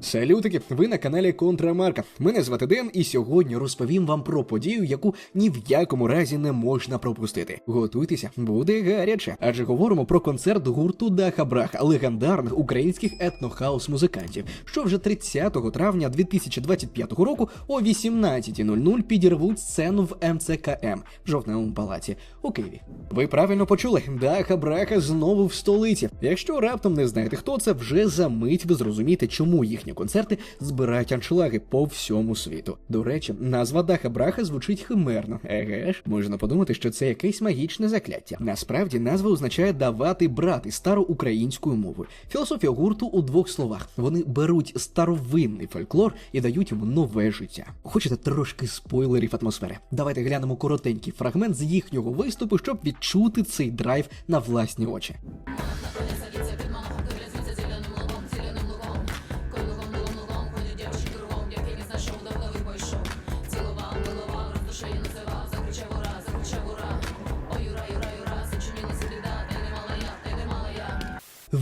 Салютики, ви на каналі Контрамарка. Мене звати Ден, і сьогодні розповім вам про подію, яку ні в якому разі не можна пропустити. Готуйтеся, буде гаряче. Адже говоримо про концерт гурту Даха Браха, легендарних українських етнохаус музикантів, що вже 30 травня 2025 року о 18.00 підірвуть сцену в МЦКМ в жовтневому палаці у Києві. Ви правильно почули, Даха Браха знову в столиці. Якщо раптом не знаєте, хто це, вже за мить ви зрозумієте, чому їхні концерти збирають аншлаги по всьому світу. До речі, назва Даха Браха звучить химерно. Еге ж, можна подумати, що це якесь магічне закляття. Насправді назва означає давати брати староукраїнською мовою. Філософія гурту у двох словах: вони беруть старовинний фольклор і дають йому нове життя. Хочете трошки спойлерів атмосфери? Давайте глянемо коротенький фрагмент з їхнього виступу, щоб відчути цей драйв на власні очі.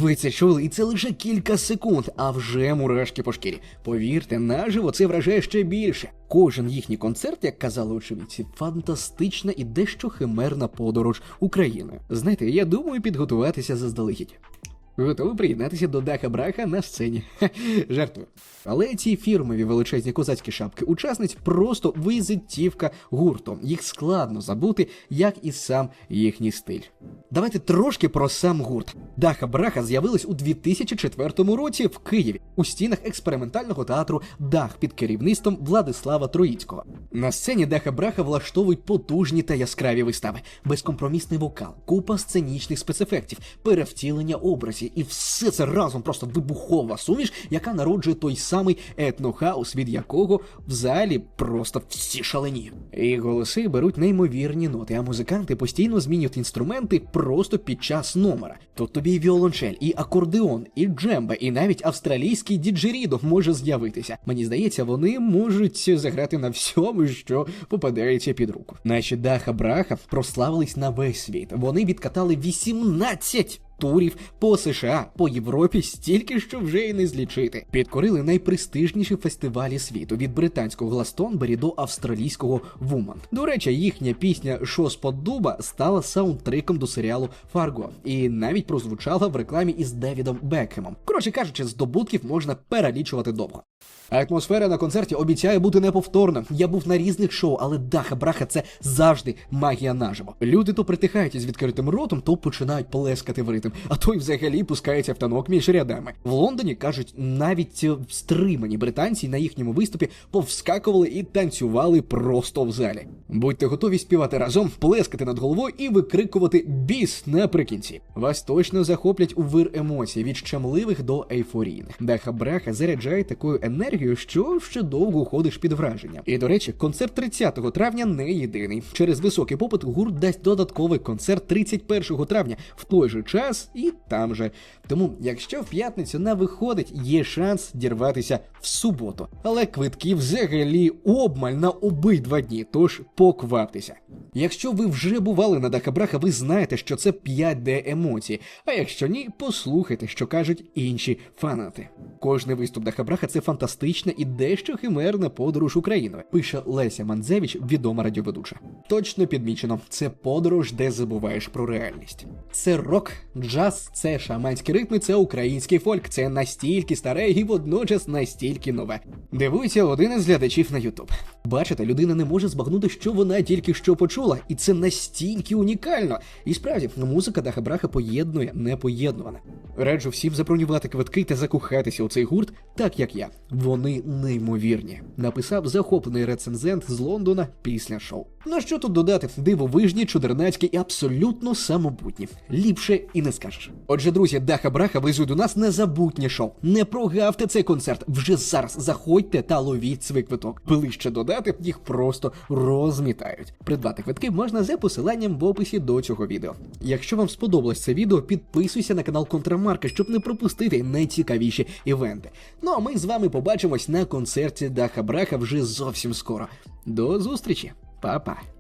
Ви це чули, і це лише кілька секунд, а вже мурашки по шкірі. Повірте, наживо це вражає ще більше. Кожен їхній концерт, як казали очевидці, фантастична і дещо химерна подорож України. Знаєте, я думаю підготуватися заздалегідь. Готовий приєднатися до Даха Браха на сцені. Жартую. Але ці фірмові величезні козацькі шапки учасниць просто визитівка гурту. Їх складно забути, як і сам їхній стиль. Давайте трошки про сам гурт. Даха Браха з'явилась у 2004 році в Києві у стінах експериментального театру Дах під керівництвом Владислава Троїцького. На сцені Даха Браха влаштовують потужні та яскраві вистави, безкомпромісний вокал, купа сценічних спецефектів, перевтілення образів, і все це разом просто вибухова суміш, яка народжує той самий етнохаус, від якого в просто всі шалені. І голоси беруть неймовірні ноти, а музиканти постійно змінюють інструменти просто під час номера. Тут тобі і віолончель, і акордеон, і джембе, і навіть австралійський діджерідо може з'явитися. Мені здається, вони можуть заграти на всьому, що попадається під руку. Наші даха браха прославились на весь світ. Вони відкатали 18 турів по США, по Європі стільки, що вже й не злічити. Підкорили найпрестижніші фестивалі світу від британського Гластонбері до австралійського Вуман. До речі, їхня пісня «Що з-под дуба» стала саундтреком до серіалу Фарго і навіть прозвучала в рекламі із Девідом Бекхемом. Коротше кажучи, здобутків можна перелічувати довго. Атмосфера на концерті обіцяє бути неповторна. Я був на різних шоу, але даха браха це завжди магія наживо. Люди то притихають із відкритим ротом, то починають плескати в ритм, а то й взагалі в танок між рядами. В Лондоні кажуть, навіть е, стримані британці на їхньому виступі повскакували і танцювали просто в залі. Будьте готові співати разом, плескати над головою і викрикувати біс наприкінці. Вас точно захоплять у вир емоцій від щемливих до ейфорійних. Даха браха заряджає такою енергією, що ще довго ходиш під враженням. І до речі, концерт 30 травня не єдиний. Через високий попит гурт дасть додатковий концерт 31 травня в той же час і там же. Тому, якщо в п'ятницю не виходить, є шанс дірватися в суботу. Але квитки взагалі обмаль на обидва дні, тож покваптеся. Якщо ви вже бували на Дахабраха, ви знаєте, що це 5D емоції. А якщо ні, послухайте, що кажуть інші фанати. Кожний виступ Дахабраха це фантастична і дещо химерна подорож Україною, пише Леся Манзевич, відома радіоведуча. Точно підмічено, це подорож, де забуваєш про реальність. Це рок, джаз, це шаманські ритми, це український фольк. Це настільки старе і водночас настільки нове. Дивується один із глядачів на Ютуб. Бачите, людина не може збагнути, що вона тільки що почула, і це настільки унікально. І справді, музика Даха Браха поєднує непоєднуване. Раджу всім забронювати квитки та закохатися у цей гурт, так як я. Вони неймовірні. Написав захоплений рецензент з Лондона після шоу. Ну що тут додати? Дивовижні, чудернацькі і абсолютно самобутні. Ліпше і не скажеш. Отже, друзі, Даха Браха везуть до нас незабутнє шоу. Не прогавте цей концерт. Вже зараз заходьте та ловіть свій квиток. Ближче додати, їх просто розмітають. Придбати квитки можна за посиланням в описі до цього відео. Якщо вам сподобалось це відео, підписуйся на канал Контрамарка, щоб не пропустити найцікавіші івенти. Ну а ми з вами побачимось на концерті Даха Браха вже зовсім скоро. До зустрічі, Па-па.